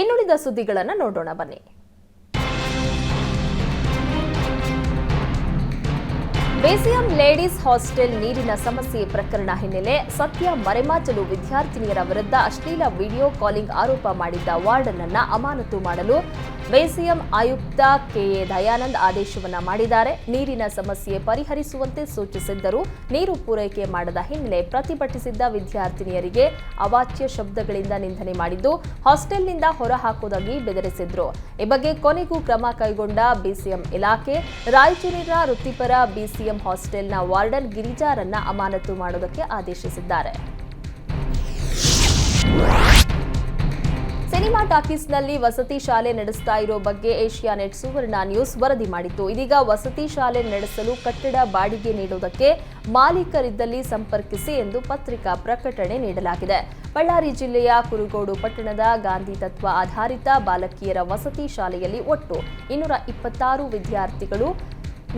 ಇನ್ನುಳಿದ ಸುದ್ದಿಗಳನ್ನು ನೋಡೋಣ ಬನ್ನಿ. ಬೇಸಿಯಂ ಲೇಡೀಸ್ ಹಾಸ್ಟೆಲ್ ನೀರಿನ ಸಮಸ್ಯೆ ಪ್ರಕರಣ ಹಿನ್ನೆಲೆ ಸತ್ಯ ಮರೆಮಾಚಲು ವಿದ್ಯಾರ್ಥಿನಿಯರ ವಿರುದ್ಧ ಅಶ್ಲೀಲ ವಿಡಿಯೋ ಕಾಲಿಂಗ್ ಆರೋಪ ಮಾಡಿದ್ದ ವಾರ್ಡನ್ ಅನ್ನ ಅಮಾನತು ಮಾಡಲು ಬೇಸಿಯಂ ಆಯುಕ್ತ ಕೆಎ ದಯಾನಂದ್ ಆದೇಶವನ್ನ ಮಾಡಿದ್ದಾರೆ. ನೀರಿನ ಸಮಸ್ಯೆ ಪರಿಹರಿಸುವಂತೆ ಸೂಚಿಸಿದ್ದರೂ ನೀರು ಪೂರೈಕೆ ಮಾಡದ ಹಿನ್ನೆಲೆ ಪ್ರತಿಭಟಿಸಿದ್ದ ವಿದ್ಯಾರ್ಥಿನಿಯರಿಗೆ ಅವಾಚ್ಯ ಶಬ್ದಗಳಿಂದ ನಿಂದನೆ ಮಾಡಿದ್ದು ಹಾಸ್ಟೆಲ್ನಿಂದ ಹೊರಹಾಕುವುದಾಗಿ ಬೆದರಿಸಿದ್ರು. ಈ ಬಗ್ಗೆ ಕೊನೆಗೂ ಕ್ರಮ ಕೈಗೊಂಡ ಬಿಸಿಎಂ ಇಲಾಖೆ ರಾಯಚೂರಿನ ವೃತ್ತಿಪರ ಬಿಸಿಎಂ ಹಾಸ್ಟೆಲ್ನ ವಾರ್ಡನ್ ಗಿರಿಜಾರನ್ನ ಅಮಾನತು ಮಾಡುವುದಕ್ಕೆ ಆದೇಶಿಸಿದ್ದಾರೆ. ಸಿನಿಮಾ ಟಾಕೀಸ್ನಲ್ಲಿ ವಸತಿ ಶಾಲೆ ನಡೆಸ್ತಾ ಇರೋ ಬಗ್ಗೆ ಏಷ್ಯಾ ನೆಟ್ ಸುವರ್ಣ ನ್ಯೂಸ್ ವರದಿ ಮಾಡಿತ್ತು. ಇದೀಗ ವಸತಿ ಶಾಲೆ ನಡೆಸಲು ಕಟ್ಟಡ ಬಾಡಿಗೆ ನೀಡುವುದಕ್ಕೆ ಮಾಲೀಕರಿದ್ದಲ್ಲಿ ಸಂಪರ್ಕಿಸಿ ಎಂದು ಪತ್ರಿಕಾ ಪ್ರಕಟಣೆ ನೀಡಲಾಗಿದೆ. ಬಳ್ಳಾರಿ ಜಿಲ್ಲೆಯ ಕುರುಗೋಡು ಪಟ್ಟಣದ ಗಾಂಧಿ ತತ್ವ ಆಧಾರಿತ ಬಾಲಕಿಯರ ವಸತಿ ಶಾಲೆಯಲ್ಲಿ ಒಟ್ಟು ಇನ್ನೂರ ಇಪ್ಪತ್ತಾರು ವಿದ್ಯಾರ್ಥಿಗಳು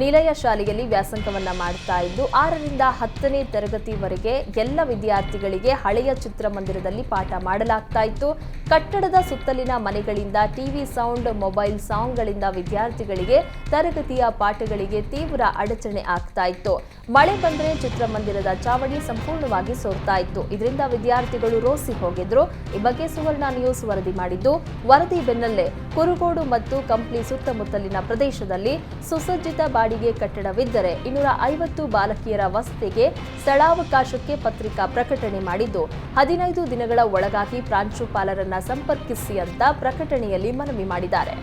ನಿಲಯ ಶಾಲೆಯಲ್ಲಿ ವ್ಯಾಸಂಗವನ್ನ ಮಾಡ್ತಾ ಇದ್ದು ಆರರಿಂದ ಹತ್ತನೇ ತರಗತಿವರೆಗೆ ಎಲ್ಲ ವಿದ್ಯಾರ್ಥಿಗಳಿಗೆ ಹಳೆಯ ಚಿತ್ರಮಂದಿರದಲ್ಲಿ ಪಾಠ ಮಾಡಲಾಗ್ತಾ ಇತ್ತು. ಕಟ್ಟಡದ ಸುತ್ತಲಿನ ಮನೆಗಳಿಂದ ಟಿವಿ ಸೌಂಡ್, ಮೊಬೈಲ್ ಸಾಂಗ್ಗಳಿಂದ ವಿದ್ಯಾರ್ಥಿಗಳಿಗೆ ತರಗತಿಯ ಪಾಠಗಳಿಗೆ ತೀವ್ರ ಅಡಚಣೆ ಆಗ್ತಾ ಇತ್ತು. ಮಳೆ ಬಂದ್ರೆ ಚಿತ್ರಮಂದಿರದ ಚಾವಣಿ ಸಂಪೂರ್ಣವಾಗಿ ಸೋರ್ತಾ ಇತ್ತು. ಇದರಿಂದ ವಿದ್ಯಾರ್ಥಿಗಳು ರೋಸಿ ಹೋಗಿದ್ರು. ಈ ಬಗ್ಗೆ ಸುವರ್ಣ ನ್ಯೂಸ್ ವರದಿ ಮಾಡಿದ್ದು, ವರದಿ ಬೆನ್ನಲ್ಲೇ ಕುರುಗೋಡು ಮತ್ತು ಕಂಪ್ಲಿ ಸುತ್ತಮುತ್ತಲಿನ ಪ್ರದೇಶದಲ್ಲಿ ಸುಸಜ್ಜಿತ ಬಾಡಿಗೆ ಕಟ್ಟಡವಿದ್ದರೆ ಇನ್ನೂರ ಐವತ್ತು ಬಾಲಕಿಯರ ವಸತಿಗೆ ಸ್ಥಳಾವಕಾಶಕ್ಕೆ ಪತ್ರಿಕಾ ಪ್ರಕಟಣೆ ಮಾಡಿದ್ದು, ಹದಿನೈದು ದಿನಗಳ ಒಳಗಾಗಿ ಪ್ರಾಂಶುಪಾಲರನ್ನ ಸಂಪರ್ಕಿಸಿ ಅಂತ ಪ್ರಕಟಣೆಯಲ್ಲಿ ಮನವಿ ಮಾಡಿದ್ದಾರೆ.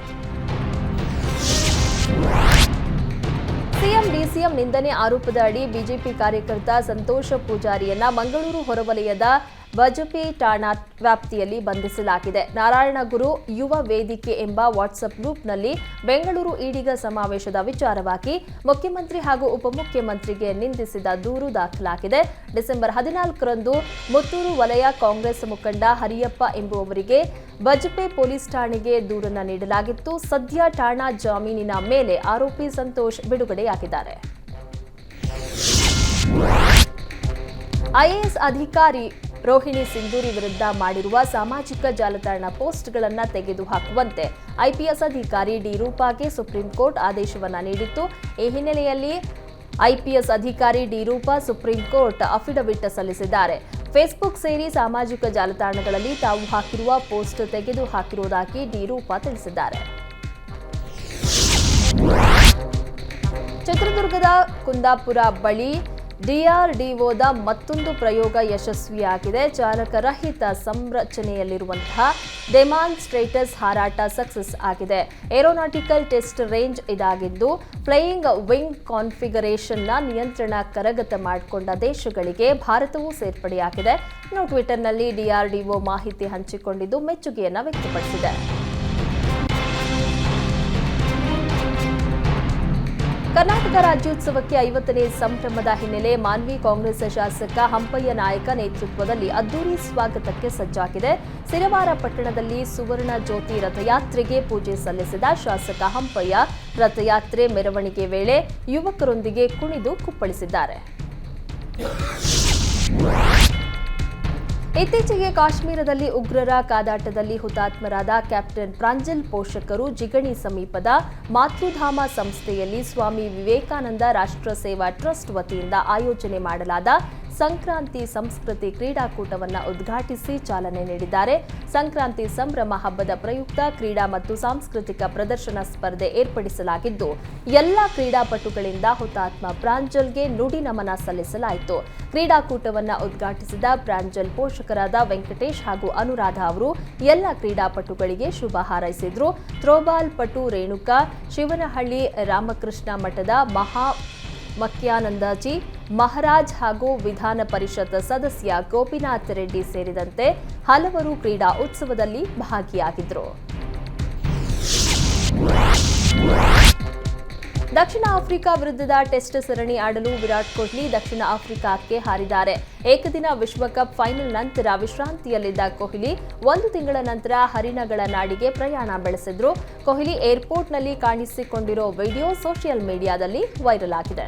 ಸಿಎಂ, ಡಿಸಿಎಂ ನಿಂದನೆ ಆರೋಪದ ಅಡಿ ಬಿಜೆಪಿ ಕಾರ್ಯಕರ್ತ ಸಂತೋಷ ಪೂಜಾರಿಯನ್ನ ಮಂಗಳೂರು ಹೊರವಲಯದ ಬಜಪೆ ಠಾಣಾ ವ್ಯಾಪ್ತಿಯಲ್ಲಿ ಬಂಧಿಸಲಾಗಿದೆ. ನಾರಾಯಣಗುರು ಯುವ ವೇದಿಕೆ ಎಂಬ ವಾಟ್ಸ್ಆಪ್ ಗ್ರೂಪ್ನಲ್ಲಿ ಬೆಂಗಳೂರು ಈಡಿಗ ಸಮಾವೇಶದ ವಿಚಾರವಾಗಿ ಮುಖ್ಯಮಂತ್ರಿ ಹಾಗೂ ಉಪಮುಖ್ಯಮಂತ್ರಿಗೆ ನಿಂದಿಸಿದ ದೂರು ದಾಖಲಾಗಿದೆ. ಡಿಸೆಂಬರ್ ಹದಿನಾಲ್ಕರಂದು ಮುತ್ತೂರು ವಲಯ ಕಾಂಗ್ರೆಸ್ ಮುಖಂಡ ಹರಿಯಪ್ಪ ಎಂಬುವವರಿಗೆ ಬಜಪೆ ಪೊಲೀಸ್ ಠಾಣೆಗೆ ದೂರನ್ನ ನೀಡಲಾಗಿತ್ತು. ಸದ್ಯ ಠಾಣಾ ಜಾಮೀನಿನ ಮೇಲೆ ಆರೋಪಿ ಸಂತೋಷ್ ಬಿಡುಗಡೆಯಾಗಿದ್ದಾರೆ. ಐಎಎಸ್ ಅಧಿಕಾರಿ ರೋಹಿಣಿ ಸಿಂಧೂರಿ ವಿರುದ್ಧ ಮಾಡಿರುವ ಸಾಮಾಜಿಕ ಜಾಲತಾಣ ಪೋಸ್ಟ್ಗಳನ್ನು ತೆಗೆದುಹಾಕುವಂತೆ ಐಪಿಎಸ್ ಅಧಿಕಾರಿ ಡಿ ರೂಪಾಗೆ ಸುಪ್ರೀಂ ಕೋರ್ಟ್ ಆದೇಶವನ್ನು ನೀಡಿತ್ತು. ಈ ಹಿನ್ನೆಲೆಯಲ್ಲಿ ಐಪಿಎಸ್ ಅಧಿಕಾರಿ D Roopa supreme court affidavit ಸಲ್ಲಿಸಿದ್ದಾರೆ. ಫೇಸ್ಬುಕ್ ಸೇರಿ ಸಾಮಾಜಿಕ ಜಾಲತಾಣಗಳಲ್ಲಿ ತಾವು ಹಾಕಿರುವ ಪೋಸ್ಟ್ ತೆಗೆದು ಹಾಕಿರುವುದಾಗಿ ಡಿ ರೂಪಾ ತಿಳಿಸಿದ್ದಾರೆ. ಚಿತ್ರದುರ್ಗದ ಕುಂದಾಪುರ ಬಳಿ ಡಿಆರ್ಡಿಒದ ಮತ್ತೊಂದು ಪ್ರಯೋಗ ಯಶಸ್ವಿಯಾಗಿದೆ. ಚಾಲಕರಹಿತ ಸಂರಚನೆಯಲ್ಲಿರುವಂತಹ ಡೆಮಾನ್ಸ್ಟ್ರೇಟರ್ಸ್ ಹಾರಾಟ ಸಕ್ಸಸ್ ಆಗಿದೆ. ಏರೋನಾಟಿಕಲ್ ಟೆಸ್ಟ್ ರೇಂಜ್ ಇದಾಗಿದ್ದು, ಫ್ಲೈಯಿಂಗ್ ವಿಂಗ್ ಕಾನ್ಫಿಗರೇಷನ್ನ ನಿಯಂತ್ರಣ ಕರಗತ ಮಾಡಿಕೊಂಡ ದೇಶಗಳಿಗೆ ಭಾರತವೂ ಸೇರ್ಪಡೆಯಾಗಿದೆ. ಇನ್ನು ಟ್ವಿಟರ್ನಲ್ಲಿ ಡಿಆರ್ಡಿಒ ಮಾಹಿತಿ ಹಂಚಿಕೊಂಡಿದ್ದು ಮೆಚ್ಚುಗೆಯನ್ನು ವ್ಯಕ್ತಪಡಿಸಿದೆ. ಕರ್ನಾಟಕ ರಾಜ್ಯೋತ್ಸವಕ್ಕೆ ಐವತ್ತನೇ ಸಂಭ್ರಮದ ಹಿನ್ನೆಲೆ ಮಾನ್ವಿ ಕಾಂಗ್ರೆಸ್ ಶಾಸಕ ಹಂಪಯ್ಯ ನಾಯಕ ನೇತೃತ್ವದಲ್ಲಿ ಅದ್ದೂರಿ ಸ್ವಾಗತಕ್ಕೆ ಸಜ್ಜಾಗಿದೆ. ಸಿರವಾರ ಪಟ್ಟಣದಲ್ಲಿ ಸುವರ್ಣ ಜ್ಯೋತಿ ರಥಯಾತ್ರೆಗೆ ಪೂಜೆ ಸಲ್ಲಿಸಿದ ಶಾಸಕ ಹಂಪಯ್ಯ ರಥಯಾತ್ರೆ ಮೆರವಣಿಗೆ ವೇಳೆ ಯುವಕರೊಂದಿಗೆ ಕುಣಿದು ಕುಪ್ಪಳಿಸಿದ್ದಾರೆ. ಇತ್ತೀಚೆಗೆ ಕಾಶ್ಮೀರದಲ್ಲಿ ಉಗ್ರರ ಕಾದಾಟದಲ್ಲಿ ಹುತಾತ್ಮರಾದ ಕ್ಯಾಪ್ಟನ್ ಪ್ರಾಂಜಲ್ ಪೋಷಕರು ಜಿಗಣಿ ಸಮೀಪದ ಮಾತೃಧಾಮ ಸಂಸ್ಥೆಯಲ್ಲಿ ಸ್ವಾಮಿ ವಿವೇಕಾನಂದ ರಾಷ್ಟ್ರ ಸೇವಾ ಟ್ರಸ್ಟ್ ವತಿಯಿಂದ ಆಯೋಜನೆ ಮಾಡಲಾದ ಸಂಕ್ರಾಂತಿ ಸಂಸ್ಕೃತಿ ಕ್ರೀಡಾಕೂಟವನ್ನು ಉದ್ಘಾಟಿಸಿ ಚಾಲನೆ ನೀಡಿದ್ದಾರೆ. ಸಂಕ್ರಾಂತಿ ಸಂಭ್ರಮ ಹಬ್ಬದ ಪ್ರಯುಕ್ತ ಕ್ರೀಡಾ ಮತ್ತು ಸಾಂಸ್ಕೃತಿಕ ಪ್ರದರ್ಶನ ಸ್ಪರ್ಧೆ ಏರ್ಪಡಿಸಲಾಗಿದ್ದು, ಎಲ್ಲ ಕ್ರೀಡಾಪಟುಗಳಿಂದ ಹುತಾತ್ಮ ಪ್ರಾಂಜಲ್ಗೆ ನುಡಿ ನಮನ ಸಲ್ಲಿಸಲಾಯಿತು. ಕ್ರೀಡಾಕೂಟವನ್ನು ಉದ್ಘಾಟಿಸಿದ ಪ್ರಾಂಜಲ್ ಪೋಷಕರಾದ ವೆಂಕಟೇಶ್ ಹಾಗೂ ಅನುರಾಧ ಅವರು ಎಲ್ಲ ಕ್ರೀಡಾಪಟುಗಳಿಗೆ ಶುಭ ಹಾರೈಸಿದ್ರು. ಥ್ರೋಬಾಲ್ ಪಟು ರೇಣುಕಾ, ಶಿವನಹಳ್ಳಿ ರಾಮಕೃಷ್ಣ ಮಠದ ಮಹಾ ಮಕ್ಯಾನಂದಾಜಿ ಮಹಾರಾಜ್ ಹಾಗೂ ವಿಧಾನ ಪರಿಷತ್ ಸದಸ್ಯ ಗೋಪಿನಾಥ್ ರೆಡ್ಡಿ ಸೇರಿದಂತೆ ಹಲವರು ಕ್ರೀಡಾ ಉತ್ಸವದಲ್ಲಿ ಭಾಗಿಯಾಗಿದ್ದರು. ದಕ್ಷಿಣ ಆಫ್ರಿಕಾ ವಿರುದ್ಧದ ಟೆಸ್ಟ್ ಸರಣಿ ಆಡಲು ವಿರಾಟ್ ಕೊಹ್ಲಿ ದಕ್ಷಿಣ ಆಫ್ರಿಕಾಕ್ಕೆ ಹಾರಿದ್ದಾರೆ. ಏಕದಿನ ವಿಶ್ವಕಪ್ ಫೈನಲ್ ನಂತರ ವಿಶ್ರಾಂತಿಯಲ್ಲಿದ್ದ ಕೊಹ್ಲಿ ಒಂದು ತಿಂಗಳ ನಂತರ ಹರಿಣಗಳ ನಾಡಿಗೆ ಪ್ರಯಾಣ ಬೆಳೆಸಿದ್ರು. ಕೊಹ್ಲಿ ಏರ್ಪೋರ್ಟ್ನಲ್ಲಿ ಕಾಣಿಸಿಕೊಂಡಿರೋ ವಿಡಿಯೋ ಸೋಷಿಯಲ್ ಮೀಡಿಯಾದಲ್ಲಿ ವೈರಲ್ ಆಗಿದೆ.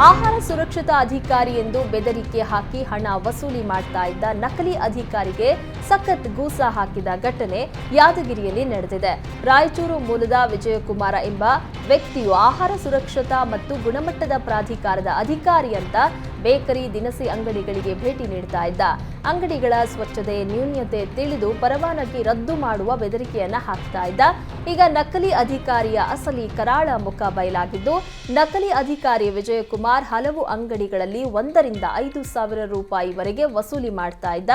ಆಹಾರ ಸುರಕ್ಷತಾ ಅಧಿಕಾರಿ ಎಂದು ಬೆದರಿಕೆ ಹಾಕಿ ಹಣ ವಸೂಲಿ ಮಾಡ್ತಾ ಇದ್ದ ನಕಲಿ ಅಧಿಕಾರಿಗೆ ಸಖತ್ ಗೂಸ ಹಾಕಿದ ಘಟನೆ ಯಾದಗಿರಿಯಲ್ಲಿ ನಡೆದಿದೆ. ರಾಯಚೂರು ಮೂಲದ ವಿಜಯಕುಮಾರ ಎಂಬ ವ್ಯಕ್ತಿಯು ಆಹಾರ ಸುರಕ್ಷತಾ ಮತ್ತು ಗುಣಮಟ್ಟದ ಪ್ರಾಧಿಕಾರದ ಅಧಿಕಾರಿ ಅಂತ ಬೇಕರಿ ದಿನಸಿ ಅಂಗಡಿಗಳಿಗೆ ಭೇಟಿ ನೀಡ್ತಾ ಇದ್ದ. ಅಂಗಡಿಗಳ ಸ್ವಚ್ಛತೆ ನ್ಯೂನ್ಯತೆ ತಿಳಿದು ಪರವಾನಗಿ ರದ್ದು ಮಾಡುವ ಬೆದರಿಕೆಯನ್ನ ಹಾಕ್ತಾ ಇದ್ದ. ಈಗ ನಕಲಿ ಅಧಿಕಾರಿಯ ಅಸಲಿ ಕರಾಳ ಮುಖ ಬಯಲಾಗಿದ್ದು, ನಕಲಿ ಅಧಿಕಾರಿ ವಿಜಯಕುಮಾರ್ ಹಲವು ಅಂಗಡಿಗಳಲ್ಲಿ ಒಂದರಿಂದ ಐದು ಸಾವಿರ ರೂಪಾಯಿವರೆಗೆ ವಸೂಲಿ ಮಾಡ್ತಾ ಇದ್ದ.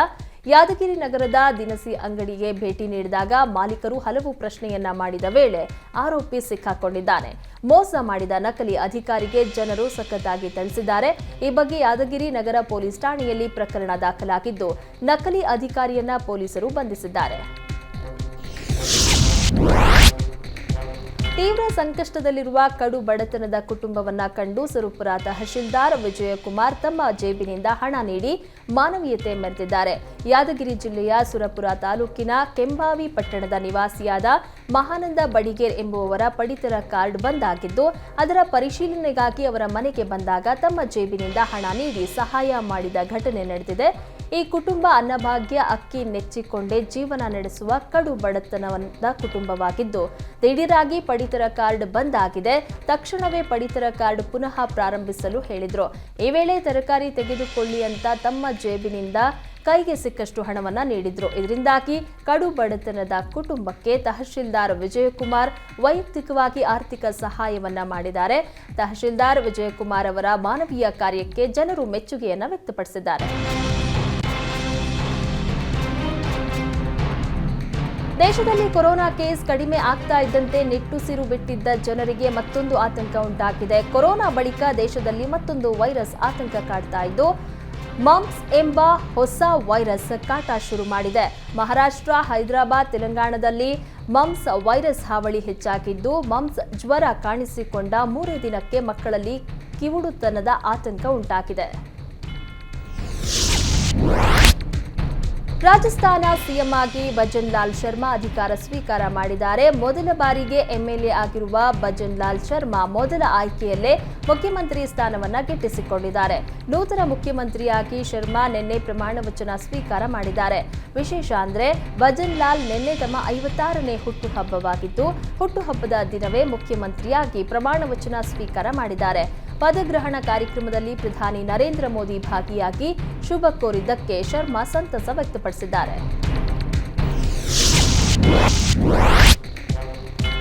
ಯಾದಗಿರಿ ನಗರದ ದಿನಸಿ ಅಂಗಡಿಗೆ ಭೇಟಿ ನೀಡಿದಾಗ ಮಾಲೀಕರು ಹಲವು ಪ್ರಶ್ನೆಯನ್ನ ಮಾಡಿದ ವೇಳೆ ಆರೋಪಿ ಸಿಕ್ಕಾಕೊಂಡಿದ್ದಾನೆ. ಮೋಸ ಮಾಡಿದ ನಕಲಿ ಅಧಿಕಾರಿಗೆ ಜನರು ಸಖತ್ತಾಗಿ ತಿಳಿಸಿದ್ದಾರೆ. ಈ ಬಗ್ಗೆ ಯಾದಗಿರಿ ನಗರ ಪೊಲೀಸ್ ಠಾಣೆಯಲ್ಲಿ ಪ್ರಕರಣ ದಾಖಲಾಗಿದ್ದು, ನಕಲಿ ಅಧಿಕಾರಿಯನ್ನ ಪೊಲೀಸರು ಬಂಧಿಸಿದ್ದಾರೆ. ತೀವ್ರ ಸಂಕಷ್ಟದಲ್ಲಿರುವ ಕಡು ಬಡತನದ ಕುಟುಂಬವನ್ನ ಕಂಡು ಸುರಪುರ ತಹಶೀಲ್ದಾರ್ ವಿಜಯಕುಮಾರ್ ತಮ್ಮ ಜೇಬಿನಿಂದ ಹಣ ನೀಡಿ ಮಾನವೀಯತೆ ಮೆರೆದಿದ್ದಾರೆ. ಯಾದಗಿರಿ ಜಿಲ್ಲೆಯ ಸುರಪುರ ತಾಲೂಕಿನ ಕೆಂಬಾವಿ ಪಟ್ಟಣದ ನಿವಾಸಿಯಾದ ಮಹಾನಂದ ಬಡಿಗೇರ್ ಎಂಬುವವರ ಪಡಿತರ ಕಾರ್ಡ್ ಬಂದ್ ಆಗಿದ್ದು ಅದರ ಪರಿಶೀಲನೆಗಾಗಿ ಅವರ ಮನೆಗೆ ಬಂದಾಗ ತಮ್ಮ ಜೇಬಿನಿಂದ ಹಣ ನೀಡಿ ಸಹಾಯ ಮಾಡಿದ ಘಟನೆ ನಡೆದಿದೆ. ಈ ಕುಟುಂಬ ಅನ್ನಭಾಗ್ಯ ಅಕ್ಕಿ ನೆಚ್ಚಿಕೊಂಡೇ ಜೀವನ ನಡೆಸುವ ಕಡು ಬಡತನದ ಕುಟುಂಬವಾಗಿದ್ದು, ದಿಢೀರಾಗಿ ಪಡಿತರ ಕಾರ್ಡ್ ಬಂದ್ ಆಗಿದೆ. ತಕ್ಷಣವೇ ಪಡಿತರ ಕಾರ್ಡ್ ಪುನಃ ಪ್ರಾರಂಭಿಸಲು ಹೇಳಿದ್ರು. ಈ ವೇಳೆ ತರಕಾರಿ ತೆಗೆದುಕೊಳ್ಳಿ ಅಂತ ತಮ್ಮ ಜೇಬಿನಿಂದ ಕೈಗೆ ಸಿಕ್ಕಷ್ಟು ಹಣವನ್ನ ನೀಡಿದ್ರು. ಇದರಿಂದಾಗಿ ಕಡು ಬಡತನದ ಕುಟುಂಬಕ್ಕೆ ತಹಶೀಲ್ದಾರ್ ವಿಜಯಕುಮಾರ್ ವೈಯಕ್ತಿಕವಾಗಿ ಆರ್ಥಿಕ ಸಹಾಯವನ್ನ ಮಾಡಿದ್ದಾರೆ. ತಹಶೀಲ್ದಾರ್ ವಿಜಯಕುಮಾರ್ ಅವರ ಮಾನವೀಯ ಕಾರ್ಯಕ್ಕೆ ಜನರು ಮೆಚ್ಚುಗೆಯನ್ನ ವ್ಯಕ್ತಪಡಿಸಿದ್ದಾರೆ. ದೇಶದಲ್ಲಿ ಕೊರೋನಾ ಕೇಸ್ ಕಡಿಮೆ ಆಗ್ತಾ ಇದ್ದಂತೆ ನಿಟ್ಟುಸಿರು ಬಿಟ್ಟಿದ್ದ ಜನರಿಗೆ ಮತ್ತೊಂದು ಆತಂಕ ಉಂಟಾಗಿದೆ. ಕೊರೋನಾ ಬಳಿಕ ದೇಶದಲ್ಲಿ ಮತ್ತೊಂದು ವೈರಸ್ ಆತಂಕ ಕಾಡ್ತಾ ಇದ್ದು ಮಂಪ್ಸ್ ಎಂಬ ಹೊಸ ವೈರಸ್ ಕಾಟ ಶುರು ಮಾಡಿದೆ. ಮಹಾರಾಷ್ಟ್ರ, ಹೈದರಾಬಾದ್, ತೆಲಂಗಾಣದಲ್ಲಿ ಮಂಪ್ಸ್ ವೈರಸ್ ಹಾವಳಿ ಹೆಚ್ಚಾಗಿದ್ದು ಮಂಪ್ಸ್ ಜ್ವರ ಕಾಣಿಸಿಕೊಂಡ ಮೂರೇ ದಿನಕ್ಕೆ ಮಕ್ಕಳಲ್ಲಿ ಕಿವುಡುತನದ ಆತಂಕ ಉಂಟಾಗಿದೆ. ರಾಜಸ್ಥಾನ ಸಿಎಂ ಆಗಿ ಭಜನ್ ಲಾಲ್ ಶರ್ಮಾ ಅಧಿಕಾರ ಸ್ವೀಕಾರ ಮಾಡಿದ್ದಾರೆ. ಮೊದಲ ಬಾರಿಗೆ ಎಂಎಲ್ಎ ಆಗಿರುವ ಭಜನ್ ಲಾಲ್ ಶರ್ಮಾ ಮೊದಲ ಆಯ್ಕೆಯಲ್ಲೇ ಮುಖ್ಯಮಂತ್ರಿ ಸ್ಥಾನವನ್ನು ಗಿಟ್ಟಿಸಿಕೊಂಡಿದ್ದಾರೆ. ನೂತನ ಮುಖ್ಯಮಂತ್ರಿಯಾಗಿ ಶರ್ಮಾ ನಿನ್ನೆ ಪ್ರಮಾಣ ವಚನ ಸ್ವೀಕಾರ ಮಾಡಿದ್ದಾರೆ. ವಿಶೇಷ ಅಂದ್ರೆ ಭಜನ್ ಲಾಲ್ ನಿನ್ನೆ ತಮ್ಮ ಐವತ್ತಾರನೇ ಹುಟ್ಟುಹಬ್ಬವಾಗಿದ್ದು, ಹುಟ್ಟುಹಬ್ಬದ ದಿನವೇ ಮುಖ್ಯಮಂತ್ರಿಯಾಗಿ ಪ್ರಮಾಣ ವಚನ ಸ್ವೀಕಾರ ಮಾಡಿದ್ದಾರೆ. ಪದಗ್ರಹಣ ಕಾರ್ಯಕ್ರಮದಲ್ಲಿ ಪ್ರಧಾನಿ ನರೇಂದ್ರ ಮೋದಿ ಭಾಗಿಯಾಗಿ ಶುಭ ಕೋರಿದ್ದಕ್ಕೆ ಶರ್ಮಾ ಸಂತಸ ವ್ಯಕ್ತಪಡಿಸಿದ್ದಾರೆ.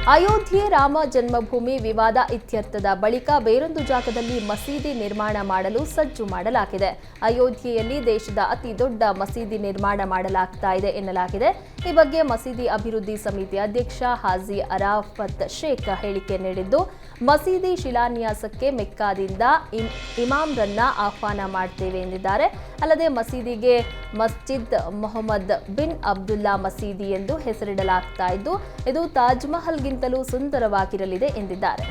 ಅಯೋಧ್ಯೆ ರಾಮ ಜನ್ಮಭೂಮಿ ವಿವಾದ ಇತ್ಯರ್ಥದ ಬಳಿಕ ಬೇರೊಂದು ಜಾಗದಲ್ಲಿ ಮಸೀದಿ ನಿರ್ಮಾಣ ಮಾಡಲು ಸಜ್ಜು ಮಾಡಲಾಗಿದೆ. ಅಯೋಧ್ಯೆಯಲ್ಲಿ ದೇಶದ ಅತಿ ದೊಡ್ಡ ಮಸೀದಿ ನಿರ್ಮಾಣ ಮಾಡಲಾಗ್ತಾ ಇದೆ ಎನ್ನಲಾಗಿದೆ. ಈ ಬಗ್ಗೆ ಮಸೀದಿ ಅಭಿವೃದ್ಧಿ ಸಮಿತಿ ಅಧ್ಯಕ್ಷ ಹಾಜಿ ಅರಾಫತ್ ಶೇಖ್ ಹೇಳಿಕೆ ನೀಡಿದ್ದು, ಮಸೀದಿ ಶಿಲಾನ್ಯಾಸಕ್ಕೆ ಮೆಕ್ಕಾದಿಂದ ಇಮ್- ಇಮಾಮ್ರನ್ನ ಆಹ್ವಾನ ಮಾಡ್ತೇವೆ ಎಂದಿದ್ದಾರೆ. ಅಲ್ಲದೆ ಮಸೀದಿಗೆ ಮಸ್ಜಿದ್ ಮೊಹಮ್ಮದ್ ಬಿನ್ ಅಬ್ದುಲ್ಲಾ ಮಸೀದಿ ಎಂದು ಹೆಸರಿಡಲಾಗ್ತಾ ಇದ್ದು, ಇದು ತಾಜ್ ಮಹಲ್ಗಿಂತಲೂ ಸುಂದರವಾಗಿರಲಿದೆ ಎಂದಿದ್ದಾರೆ.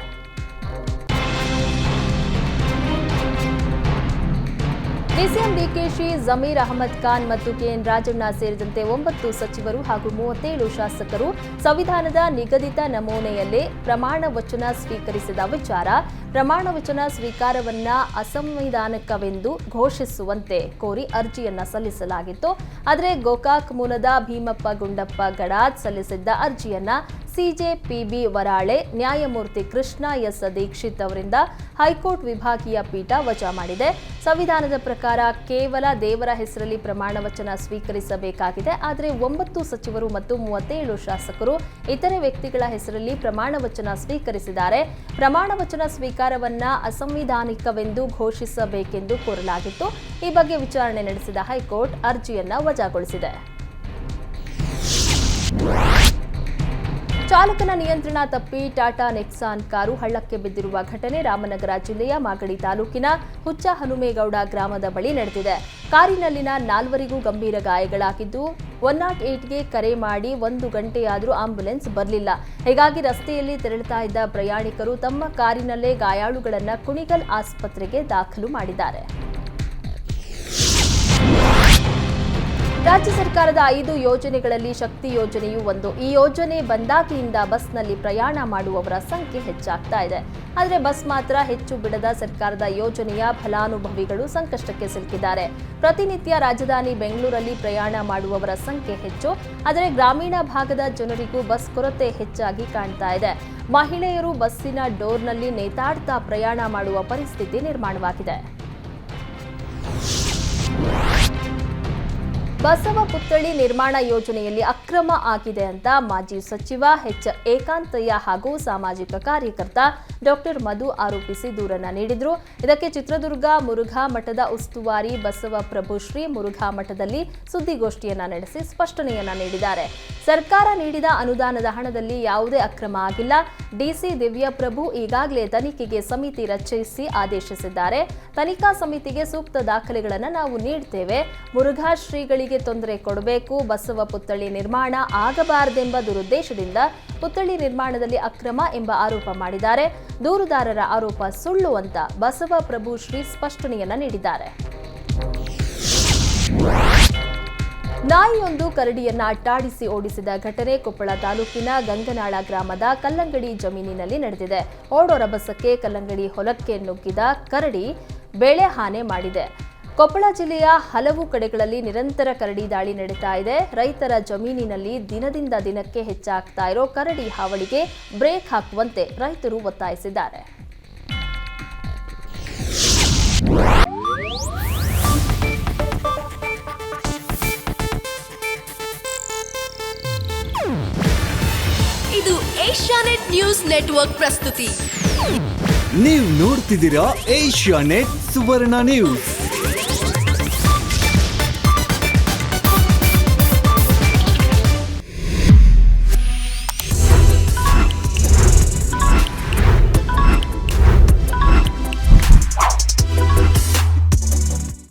ಡಿಸಿಎಂ ಡಿಕೆಶಿ, ಜಮೀರ್ ಅಹಮದ್ ಖಾನ್ ಮತ್ತು ಕೆಎನ್ ರಾಜಣ್ಣ ಸೇರಿದಂತೆ ಒಂಬತ್ತು ಸಚಿವರು ಹಾಗೂ ಮೂವತ್ತೇಳು ಶಾಸಕರು ಸಂವಿಧಾನದ ನಿಗದಿತ ನಮೂನೆಯಲ್ಲೇ ಪ್ರಮಾಣ ವಚನ ಸ್ವೀಕರಿಸಿದ ವಿಚಾರ, ಪ್ರಮಾಣ ವಚನ ಸ್ವೀಕಾರವನ್ನ ಅಸಂವಿಧಾನಿಕವೆಂದು ಘೋಷಿಸುವಂತೆ ಕೋರಿ ಅರ್ಜಿಯನ್ನ ಸಲ್ಲಿಸಲಾಗಿತ್ತು. ಆದರೆ ಗೋಕಾಕ್ ಮೂಲದ ಭೀಮಪ್ಪ ಗುಂಡಪ್ಪ ಗಡಾದ್ ಸಲ್ಲಿಸಿದ್ದ ಅರ್ಜಿಯನ್ನ ಸಿಜೆಪಿಬಿ ವರಾಳೆ, ನ್ಯಾಯಮೂರ್ತಿ ಕೃಷ್ಣ ಎಸ್ ದೀಕ್ಷಿತ್ ಅವರಿಂದ ಹೈಕೋರ್ಟ್ ವಿಭಾಗೀಯ ಪೀಠ ವಜಾ ಮಾಡಿದೆ. ಸಂವಿಧಾನದ ಪ್ರಕಾರ ಕೇವಲ ದೇವರ ಹೆಸರಲ್ಲಿ ಪ್ರಮಾಣ ವಚನ ಸ್ವೀಕರಿಸಬೇಕಾಗಿದೆ. ಆದರೆ ಒಂಬತ್ತು ಸಚಿವರು ಮತ್ತು ಮೂವತ್ತೇಳು ಶಾಸಕರು ಇತರೆ ವ್ಯಕ್ತಿಗಳ ಹೆಸರಲ್ಲಿ ಪ್ರಮಾಣ ವಚನ ಸ್ವೀಕರಿಸಿದ್ದಾರೆ. ಪ್ರಮಾಣ ವಚನ ಸ್ವೀಕಾರವನ್ನ ಅಸಂವಿಧಾನಿಕವೆಂದು ಘೋಷಿಸಬೇಕೆಂದು ಕೋರಲಾಗಿತ್ತು. ಈ ಬಗ್ಗೆ ವಿಚಾರಣೆ ನಡೆಸಿದ ಹೈಕೋರ್ಟ್ ಅರ್ಜಿಯನ್ನ ವಜಾಗೊಳಿಸಿದೆ. ಚಾಲಕನ ನಿಯಂತ್ರಣ ತಪ್ಪಿ ಟಾಟಾ ನೆಕ್ಸಾನ್ ಕಾರು ಹಳ್ಳಕ್ಕೆ ಬಿದ್ದಿರುವ ಘಟನೆ ರಾಮನಗರ ಜಿಲ್ಲೆಯ ಮಾಗಡಿ ತಾಲೂಕಿನ ಹುಚ್ಚ ಹನುಮೇಗೌಡ ಗ್ರಾಮದ ಬಳಿ ನಡೆದಿದೆ. ಕಾರಿನಲ್ಲಿನ ನಾಲ್ವರಿಗೂ ಗಂಭೀರ ಗಾಯಗಳಾಗಿದ್ದು, ಒನ್ ನಾಟ್ ಏಟ್ಗೆ ಕರೆ ಮಾಡಿ ಒಂದು ಗಂಟೆಯಾದರೂ ಆಂಬ್ಯುಲೆನ್ಸ್ ಬರಲಿಲ್ಲ. ಹೀಗಾಗಿ ರಸ್ತೆಯಲ್ಲಿ ತೆರಳುತ್ತಾ ಇದ್ದ ಪ್ರಯಾಣಿಕರು ತಮ್ಮ ಕಾರಿನಲ್ಲೇ ಗಾಯಾಳುಗಳನ್ನು ಕುಣಿಗಲ್ ಆಸ್ಪತ್ರೆಗೆ ದಾಖಲು ಮಾಡಿದ್ದಾರೆ. ರಾಜ್ಯ ಸರ್ಕಾರದ ಐದು ಯೋಜನೆಗಳಲ್ಲಿ ಶಕ್ತಿ ಯೋಜನೆಯೂ ಒಂದು. ಈ ಯೋಜನೆ ಬಂದಾಗಿನಿಂದ ಬಸ್ನಲ್ಲಿ ಪ್ರಯಾಣ ಮಾಡುವವರ ಸಂಖ್ಯೆ ಹೆಚ್ಚಾಗ್ತಾ ಇದೆ. ಆದರೆ ಬಸ್ ಮಾತ್ರ ಹೆಚ್ಚು ಬಿಡದ ಸರ್ಕಾರದ ಯೋಜನೆಯ ಫಲಾನುಭವಿಗಳು ಸಂಕಷ್ಟಕ್ಕೆ ಸಿಲುಕಿದ್ದಾರೆ. ಪ್ರತಿನಿತ್ಯ ರಾಜಧಾನಿ ಬೆಂಗಳೂರಲ್ಲಿ ಪ್ರಯಾಣ ಮಾಡುವವರ ಸಂಖ್ಯೆ ಹೆಚ್ಚು. ಆದರೆ ಗ್ರಾಮೀಣ ಭಾಗದ ಜನರಿಗೂ ಬಸ್ ಕೊರತೆ ಹೆಚ್ಚಾಗಿ ಕಾಣ್ತಾ ಇದೆ. ಮಹಿಳೆಯರು ಬಸ್ಸಿನ ಡೋರ್ನಲ್ಲಿ ನೇತಾಡ್ತಾ ಪ್ರಯಾಣ ಮಾಡುವ ಪರಿಸ್ಥಿತಿ ನಿರ್ಮಾಣವಾಗಿದೆ. ಬಸವ ಪುತ್ಥಳಿ ನಿರ್ಮಾಣ ಯೋಜನೆಯಲ್ಲಿ ಅಕ್ರಮ ಆಗಿದೆ ಅಂತ ಮಾಜಿ ಸಚಿವ ಎಚ್. ಏಕಾಂತಯ್ಯ ಹಾಗೂ ಸಾಮಾಜಿಕ ಕಾರ್ಯಕರ್ತ ಡಾಕ್ಟರ್ ಮಧು ಆರೋಪಿಸಿ ದೂರನ್ನ ನೀಡಿದ್ರು. ಇದಕ್ಕೆ ಚಿತ್ರದುರ್ಗ ಮುರುಘಾ ಮಠದ ಉಸ್ತುವಾರಿ ಬಸವ ಪ್ರಭು ಶ್ರೀ ಮುರುಘಾ ಮಠದಲ್ಲಿ ಸುದ್ದಿಗೋಷ್ಠಿಯನ್ನ ನಡೆಸಿ ಸ್ಪಷ್ಟನೆಯನ್ನ ನೀಡಿದ್ದಾರೆ. ಸರ್ಕಾರ ನೀಡಿದ ಅನುದಾನದ ಹಣದಲ್ಲಿ ಯಾವುದೇ ಅಕ್ರಮ ಆಗಿಲ್ಲ. ಡಿಸಿ ದಿವ್ಯಪ್ರಭು ಈಗಾಗಲೇ ತನಿಖೆಗೆ ಸಮಿತಿ ರಚಿಸಿ ಆದೇಶಿಸಿದ್ದಾರೆ. ತನಿಖಾ ಸಮಿತಿಗೆ ಸೂಕ್ತ ದಾಖಲೆಗಳನ್ನು ನಾವು ನೀಡ್ತೇವೆ. ಮುರುಘಾ ಶ್ರೀಗಳಿಗೆ ತೊಂದರೆ ಕೊಡಬೇಕು, ಬಸವ ಪುತ್ಥಳಿ ನಿರ್ಮಾಣ ಆಗಬಾರದೆಂಬ ದುರುದ್ದೇಶದಿಂದ ಪುತ್ಥಳಿ ನಿರ್ಮಾಣದಲ್ಲಿ ಅಕ್ರಮ ಎಂಬ ಆರೋಪ ಮಾಡಿದ್ದಾರೆ. ದೂರುದಾರರ ಆರೋಪ ಸುಳ್ಳು ಅಂತ ಬಸವ ಪ್ರಭು ಶ್ರೀ ಸ್ಪಷ್ಟನೆಯನ್ನ ನೀಡಿದ್ದಾರೆ. ನಾಯಿಯೊಂದು ಕರಡಿಯನ್ನ ಅಟ್ಟಾಡಿಸಿ ಓಡಿಸಿದ ಘಟನೆ ಕೊಪ್ಪಳ ತಾಲೂಕಿನ ಗಂಗನಾಳ ಗ್ರಾಮದ ಕಲ್ಲಂಗಡಿ ಜಮೀನಿನಲ್ಲಿ ನಡೆದಿದೆ. ಓಡೋ ರಭಸಕ್ಕೆ ಕಲ್ಲಂಗಡಿ ಹೊಲಕ್ಕೆ ನುಗ್ಗಿದ ಕರಡಿ ಬೆಳೆ ಹಾನಿ ಮಾಡಿದೆ. ಕೊಪ್ಪಳ ಜಿಲ್ಲೆಯ ಹಲವು ಕಡೆಗಳಲ್ಲಿ ನಿರಂತರ ಕರಡಿ ದಾಳಿ ನಡೀತಾ ಇದೆ. ರೈತರ ಜಮೀನಿನಲ್ಲಿ ದಿನದಿಂದ ದಿನಕ್ಕೆ ಹೆಚ್ಚಾಗ್ತಾ ಇರೋ ಕರಡಿ ಹಾವಳಿಗೆ ಬ್ರೇಕ್ ಹಾಕುವಂತೆ ರೈತರು ಒತ್ತಾಯಿಸಿದ್ದಾರೆ. ಇದು ಏಷ್ಯಾನೆಟ್ ನ್ಯೂಸ್ ನೆಟ್ವರ್ಕ್ ಪ್ರಸ್ತುತಿ. ನೀವು ನೋಡ್ತಿದ್ದೀರಾ ಏಷ್ಯಾ ನೆಟ್ ಸುವರ್ಣ ನ್ಯೂಸ್.